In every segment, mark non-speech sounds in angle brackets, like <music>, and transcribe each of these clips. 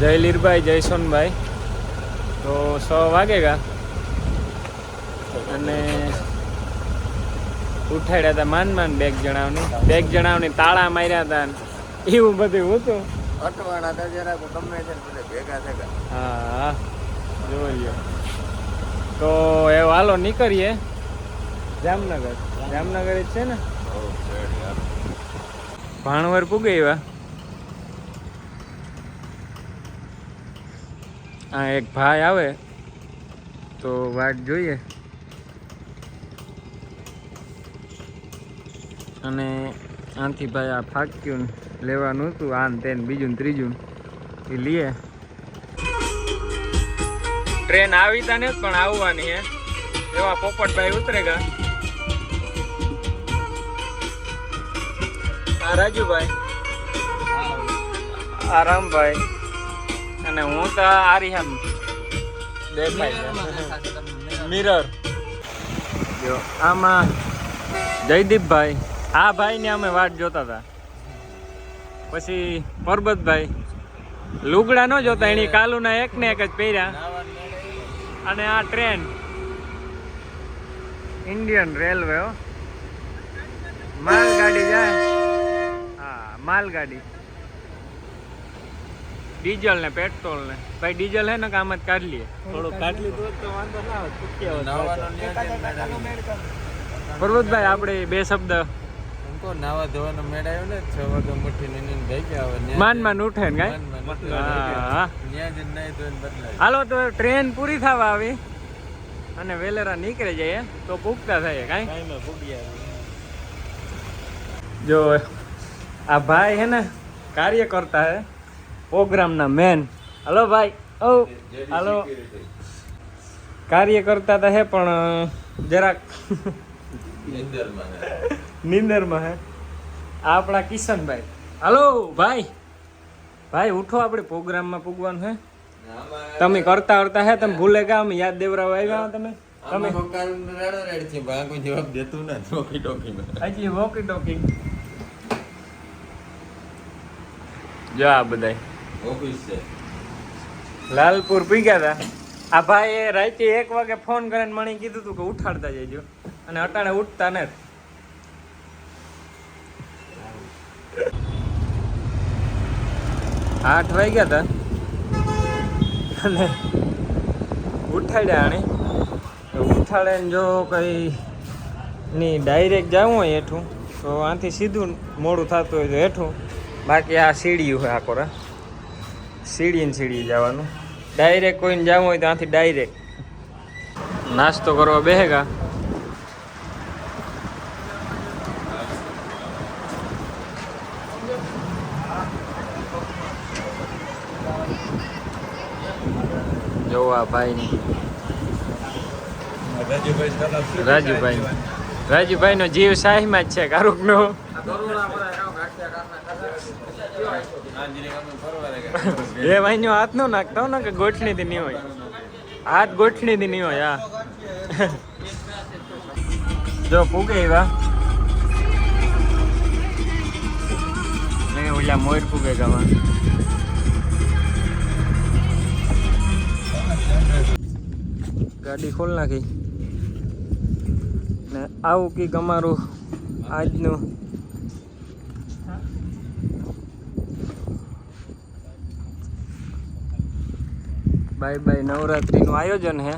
જય લીરભાઈ જય સોનભાઈ. તો સો વાગેગા. અને ઉઠાડ્યા હતા માન માન બેગ જણાવની. બેગ જણાવની તાળા માર્યા હતા એવું બધું હતું. અટવાણા તો જરાક ગમે છે ભેગા થયા. હા જોઈએ તો એ હાલો નીકળીએ. જામનગર. જામનગર જ છે ને? ભાણવર પૂગે એવા. આ એક ભાઈ આવે તો વાટ જોઈએ. અને આથી ભાઈ આ ફાક્યું લેવાનું હતું આ ને તે બીજું ત્રીજું. એ લઈએ ટ્રેન આવી તા ને પણ આવવાની હે. એવા પોપટભાઈ ઉતરેગા. આ રાજુભાઈ. આ રામભાઈ. અને હું તો આરિહમ દેખાય મિરર જો, આમાં જયદીપભાઈ, આ ભાઈને અમે વાટ જોતા હતા. પછી પરબતભાઈ, લુગડા ન જોતા, એની કાલુના એક ને એક જ પહેર્યા. અને આ ટ્રેન. ઇન્ડિયન રેલવે માલગાડી જાય. હા, માલગાડી. ડીઝલ ને પેટ્રોલ ને. ભાઈ ડીઝલ હે ને કામ જ કાઢ લઈએ થોડું કાઢ લીધું તો વાંધો ના આવે ચૂક્યા. પર્વતભાઈ આપણે બે શબ્દ. તો નાવા ધોવાનો મેળ આવ્યો ને છ વાગે મુઠ્ઠી ને નીંદ ભેગી આવે માન માન ઉઠે ને કાંઈ. ન્યા નાહી બદલાય. હાલો તો ટ્રેન પૂરી થવા આવી. અને વેલેરા નીકળી જઈએ તો પૂગતા થાય કાંઈ? જો આ ભાઈ હે ને કાર્ય કરતા હે. પ્રોગ્રામના મેન હલો ભાઈ. ઓ હાલો કાર્ય કરતા હતા હે પણ જરાક નિંદરમાં હે. આપણા કિશનભાઈ. હલો ભાઈ. ભાઈ ઉઠો આપણે પ્રોગ્રામમાં પૂગવાનું હે. તમે કરતા કરતા હે તમે ભૂલે ગયા અમે યાદ દેવરાવ આવ્યા હો તમે. તમે. કોઈ જવાબ દેતું નથી ટોકી ટોકીમાં હજી વોકી ટોકી જો આ બધાય. લાલપુર પી ગયા હતા આ ભાઈએ રાતે એક વાગે ફોન કરીને મને કીધું તું કે ઉઠાડતા જજો અને અટાણે ઉઠતા ને આઠ વાગ્યા હતા અને ઉઠાડ્યા આણે. ઉઠાડે જો કઈ ની ડાયરેક્ટ જવું હોય હેઠું, તો આથી સીધું મોડું થતું હોય તો હેઠું. બાકી આ સીડી હોય આકોરા સીડી ને સીડી જવાનું. ડાયરેક્ટ કોઈને જવું હોય તો આથી ડાયરેક્ટ નાસ્તો કરવા બેહેગા. જોવા ભાઈ રાજુભાઈ રાજુભાઈ. નો જીવ શાહીમાં જ છે કારુક નો એ ભાઈ હાથ નો નાખતો ને કે ગોઠણી થી નહીં હોય? હાથ ગોઠણી થી નહીં હોય, હા. જો પૂગે એવા ઓલા મોર પૂગે ગાવા ગાડી ખોલ નાખી. ને આવું કંઈક અમારું આજનું બાય બાય નવરાત્રિનું આયોજન છે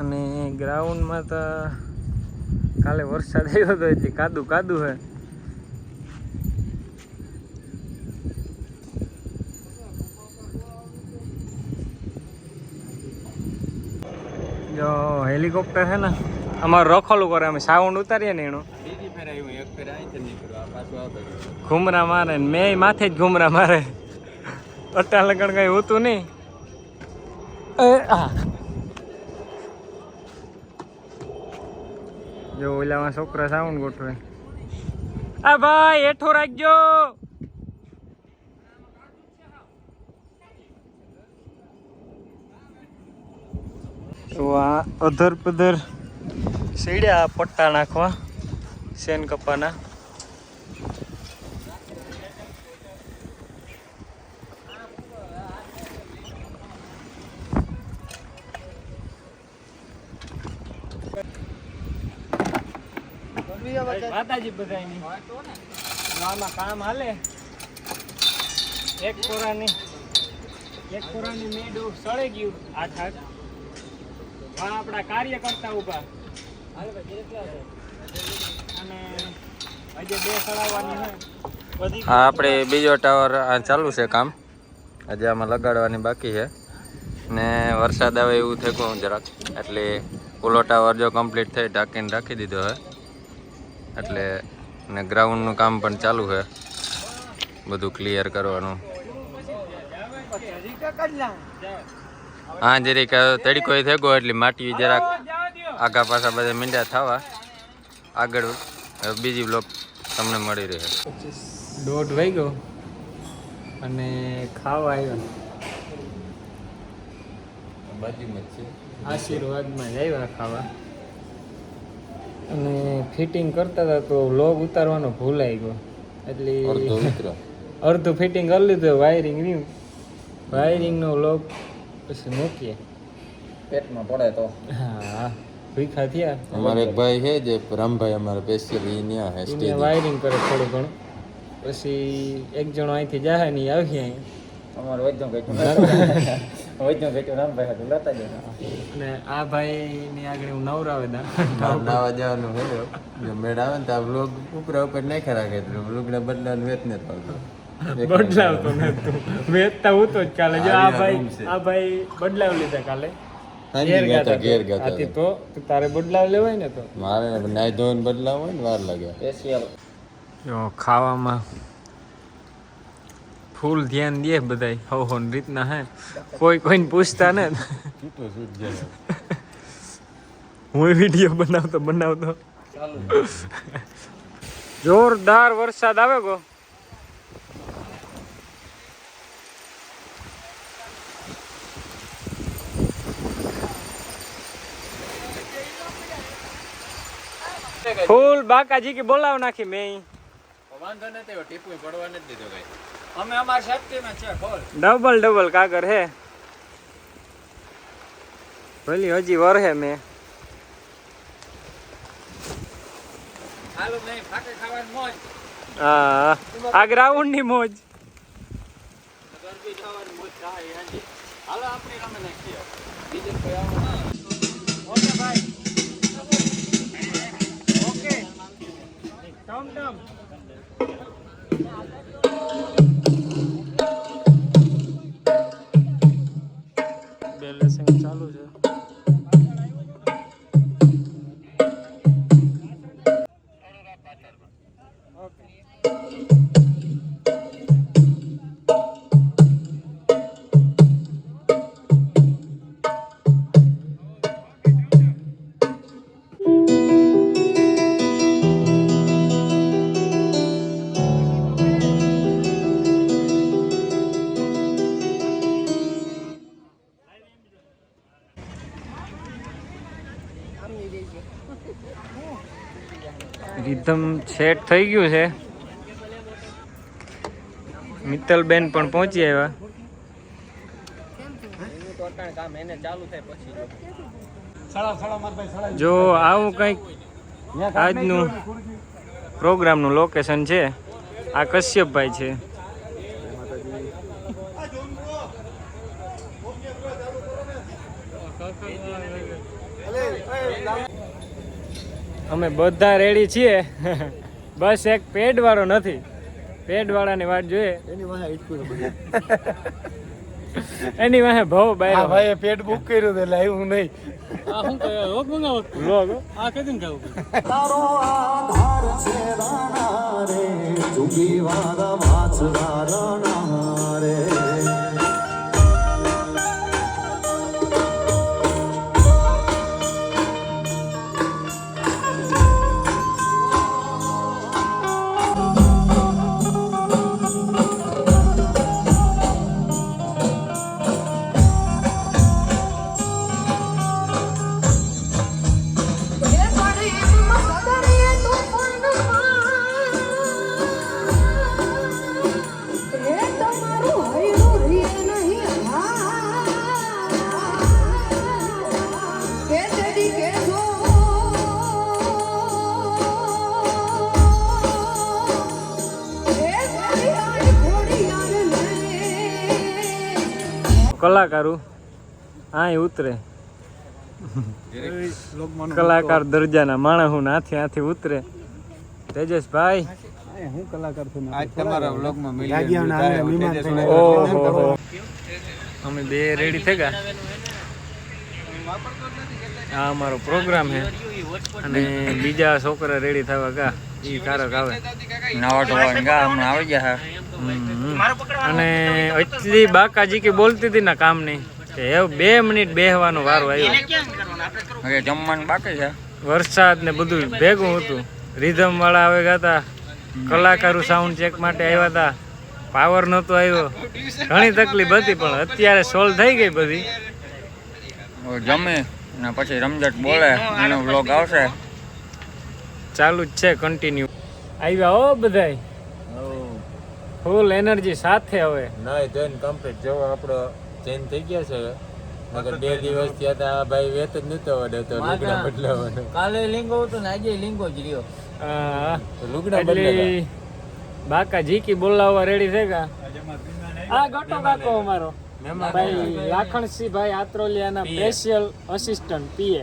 અને ગ્રાઉન્ડમાં તો કાલે વરસાદ આવ્યો હતો એટલે કાદુ કાદુ છે જો હેલિકોપ્ટર છે ને અમારું રખોલું કરે અમે સાઉન્ડ ઉતારીએ ને એનું. ઘુમરા મારે ને મેં માથે જ ઘુમરા મારે. અટ્ટા લગણ કઈ હોતું નહીં. એ આ જો ઓલામાં છોકરા સાઉન્ડ ગોઠવે. આ ભાઈ હેઠો રાખજો. તો આ અધર પધર સીડ્યા પટ્ટા નાખવા સેન કપાના. માતાજી બધાની આમાં કામ હાલે. એક કોરાની એક કોરાની મેડું સળે ગયું આ થાક. આ આપણા કાર્યકર્તા ઊભા અને હજે બે સળાવવાની હા, આપણે બીજો ટાવર ચાલુ છે કામ. આજે આમાં લગાડવાની બાકી છે. ને વરસાદ આવે એવું થયું જરાક. એટલે ઓલો ટાવર જો કમ્પ્લીટ થઈ ઢાંકીને રાખી દીધો છે. એટલે ને ગ્રાઉન્ડનું કામ પણ ચાલુ છે. બધું ક્લિયર કરવાનું. હા જરીક તડકો થઈ ગયો એટલે માટી જરાક આગા પાછા બધા મીંડા થવા. આગળ હવે બીજી બ્લોક તમને મળી રહે. દોઢ ગયો અને ખાવા આવ્યો. બાજુમાં છે. આશીર્વાદમાં જ આવ્યા ખાવા. અને ફિટિંગ કરતા હતા તો લોગ ઉતારવાનો ભૂલાઈ ગયો એટલે અડધું ફિટિંગ કરી લીધું વાયરિંગ રહ્યું. વાયરિંગનો લોગ પછી મૂકીએ. પેટમાં પડે તો. હા ભીખા થયા. અમારે એક ભાઈ છે જે રામભાઈ અમારે સ્પેશિયલ ઈ ન્યા હે વાયરિંગ કરે થોડું ઘણું. પછી એક જણો અહીંથી જાય ને આવી અહીંયા અમારે વચ્ચે કઈ રામભાઈ હતું લેતા અને આ ભાઈ ની આગળ હું નવરાવે દા નાવા જવાનું હોય જો મેળ આવે ને તો આ બ્લોગ ઉપરા ઉપર નાખ્યા રાખે તો બ્લોગને બદલાવાનું વેત ને બદલાવતો નતું વેચતા હું તો જ કાલે. જો આ ભાઈ આ ભાઈ બદલાવ લીધા કાલે. તો તારે બદલાવ લેવાય ને તો. મારે નાઈ ધોઈને બદલાવ હોય ને વાર લાગે. ખાવામાં ફૂલ ધ્યાન દે બધાય હવ હો રીતના હે. કોઈ કોઈને પૂછતા ને. હું વીડિયો બનાવતો બનાવતો. જોરદાર વરસાદ આવે ગો. ફૂલ બાકાજી કે બોલાવ નાખી મેં વાંધો નથી ટીપુ પડવા નથી દીધો કઈ. અમે અમારી સેફટીમાં છે બોલ. ડબલ ડબલ કાગર હે. ભલી હજી મેં. હાલો ફાકે ખાવાની મોજ. હા આ ગ્રાઉન્ડની મોજ. ગરબી ખાવાની મોજ થાય હાલો આપણે રમે નાખીએ. બીજું કોઈ આવો રિધમ સેટ થઈ ગયું છે. મિત્તલબેન પણ પહોંચી આવ્યા. જો આવું કંઈક આજનું પ્રોગ્રામનું લોકેશન છે. આ કશ્યપભાઈ છે. અમે બધા રેડી છીએ. <laughs> બસ એક પેડ વાળો નથી. પેડ વાળાની વાત જોઈએ. એની વાહે ભાવ બાય ભાઈ પેટ બુક કર્યું તો એટલે આવ્યું નહીં. આ શું કયો રોગ મંગાવો લોગ આ કદી ખાવું તારો આધાર છે રાણા રે ચૂકી વારા વાછડા રાણા રે. કલાકારો અહીં ઉતરે. કલાકાર દરજાના માણસો હાથી આથી ઉતરે. તેજસભાઈ. હું કલાકાર છું આજ તમારા વ્લોગમાં આંગણે ઓહો અમે બે રેડી થઈ ગયા. આ અમારો પ્રોગ્રામ છે. અને બીજા છોકરા રેડી થવા ગયા. ઈ કારક આવે. નવા ટોવા ગા હમણાં આવી ગયા. અને એટલી બાકાજી કે બોલતી હતી ને કામની કે એવું બે મિનિટ બેહવાનો વારો આવ્યો. હવે જમવાનું બાકી છે. વરસાદ ને બધું ભેગું હતું. રિધમ વાળા આવે ગયા હતા કલાકારો સાઉન્ડ ચેક માટે આવ્યા હતા પાવર નહોતો આવ્યો. ઘણી તકલીફ હતી પણ અત્યારે સોલ્વ થઈ ગઈ બધી. જમે ને પછી રમઝટ બોલે. એનો વ્લોગ આવશે. ચાલુ જ છે કન્ટિન્યુ આવ્યા હો બધાય. ફૂલ એનર્જી સાથે હવે. નાય ધોઈને કમ્પ્લીટ જેવો આપણો ચેન્જ થઈ ગયા છે. મગર બે દિવસ થયા હતા ભાઈ વેત જ નતો વડે તો લુગડા બદલાવાનો. કાલે લિંગો હતો ને આજે લિંગો જ રહ્યો. લુગડા બદલાવા બાકા જીકી બોલાવવા રેડી થઈ ગયા આ ગટો કાકો અમારો. ભાઈ લાખણસિંહ ભાઈ આત્રોલિયાના સ્પેશિયલ અસિસ્ટન્ટ પીએ.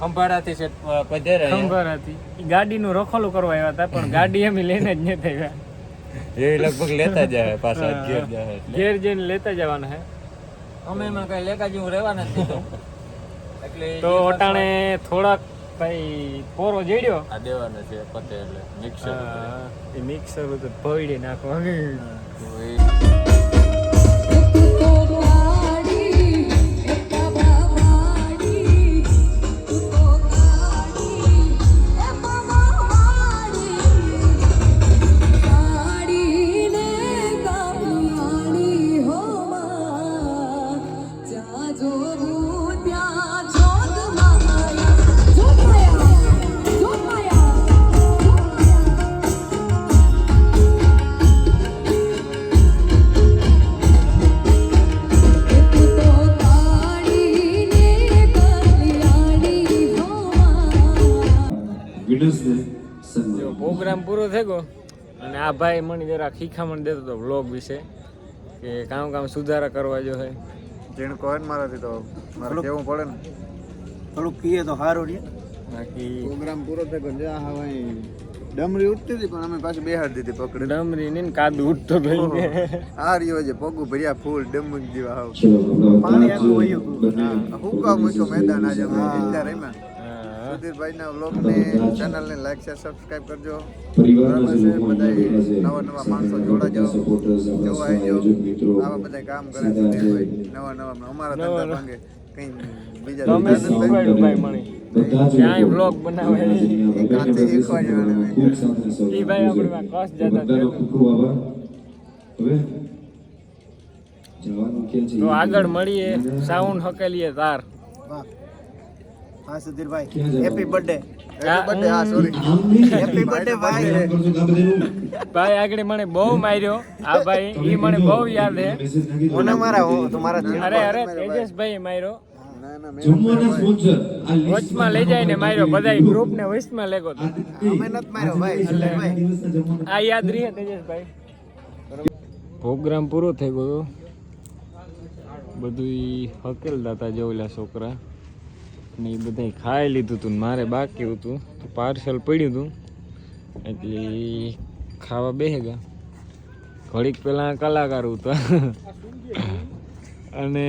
ખંભાળાથી છે પધેરા ખંભાળાથી. ગાડીનું રખોલું કરવા આવ્યા હતા પણ ગાડી એમ લઈને જ નહીં આવ્યા. <laughs> એ લગભગ લેતા જાય પાછા ઘેર જાય ઘેર જઈને લેતા જવાના હે. અમે એમાં કઈ લેખા જેવું રહેવાના નથી એટલે તો અટાણે થોડાક કઈ પોરો જેડ્યો? આ દેવાના છે પતે એટલે. મિક્સર એ મિક્સર તો ભોયડી નાખવા આ ભાઈ મને જરા ખીખામણ દેતો હતો વ્લોગ વિશે કે કામ કામ સુધારા કરવા જો હે. જેણ કહે ને મારાથી તો મારે કેવું પડે ને. થોડુંક કીએ તો સારું રે. બાકી પ્રોગ્રામ પૂરો થઈ ગયો જ્યાં હવે ડમરી ઉઠતી હતી પણ અમે પાછી બેહાડી દીધી પકડી ડમરી ને કાદુ ઉઠતો ગયો આ રહ્યો છે પગું ભર્યા ફૂલ ડમક જેવા હાવ. પાણી આખું વહ્યું હુકા મૂક્યો મેદાન આજે અમે એમાં હા. સુધીરભાઈના વ્લોગને ચેનલને લાઈક શેર સબસ્ક્રાઈબ કરજો. બરાબર છે? બધા નવા નવા માણસો જોડાજો જોવા આવજો. આવા બધા કામ કરે નવા નવા અમારા ધંધા ભાંગે કઈ બીજા ક્યાંય વ્લોગ બનાવે એક હાથે એ ભાઈ. આપણે માં કસ જતા તો આગળ મળીએ. સાઉન્ડ હકેલીએ તાર. હા સુધીરભાઈ. હેપી બર્થડે હેપી બર્થડે હા. સોરી હેપી બર્થડે ભાઈ. આગળ મને બહુ માર્યો. આ ભાઈ એ મને બહુ યાદ હે મને મારા અરે અરે તેજસભાઈ માર્યો. ના ના મેં વચમાં લઈ જાય ને માર્યો. બધા ગ્રુપ ને વચમાં લેગો આ યાદ રહી તેજસભાઈ. પ્રોગ્રામ પૂરો થઈ ગયો. બધું હકેલ દાતા હતા છોકરા. ને એ બધા ખાઈ લીધું હતું ને મારે બાકી હતું. તો પાર્સલ પડ્યું હતું એટલે ખાવા બેસી ગયા ઘડીક પહેલાં કલાકાર હતા અને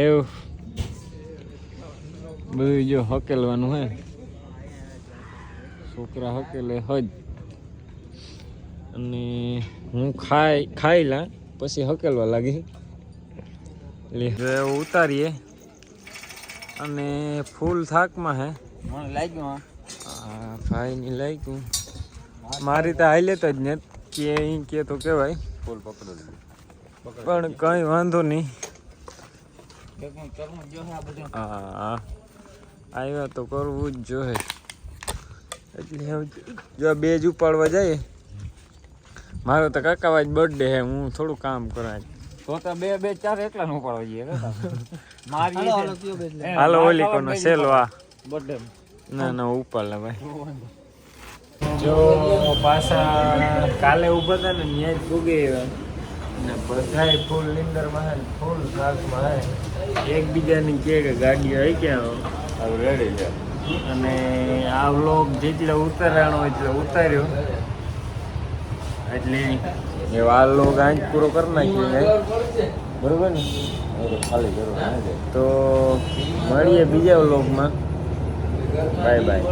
એવું બધું જો હકેલવાનું હે છોકરા હકેલે હજ. અને હું ખાઈ ખાઈ લા પછી હકેલવા લાગી. એટલે ઉતારીએ. અને ફૂલ થાકમાં હે. મને લાગ્યું આ. ભાઈની લાગ્યું. મારી તો હાલે તો જ ને. કે અહીં કે તો કહેવાય. ફૂલ પકડો પણ કંઈ વાંધો નહીં. હા હા આવ્યા તો કરવું જ જોઈએ એટલે જો બે જ ઉપાડવા જાય. મારો તો કાકાવા જ બર્થડે હે હું થોડું કામ કરાય. તો તો બે બે ચાર એકલા નું પડવા જઈએ <laughs> મારી હાલો ઓલી કોનો સેલવા આ ના ના ઉપર લે ભાઈ. જો પાછા કાલે ઊભા હતા ને ન્યાય જ પૂગી આવ્યા. ને બધાય ફૂલ નિંદરમાં હે ને ફૂલ થાકમાં હે એકબીજાની કે કે ગાડીઓ આવી ક્યાં રેડી છે. અને આ વ્લોગ જેટલો ઉતારવાનો એટલે ઉતાર્યો. એટલે એ આ ગાંજ પૂરો કરી નાખીએ બરોબર ને? ખાલી હા તો મળીએ બીજા વ્લોગમાં. Bye bye.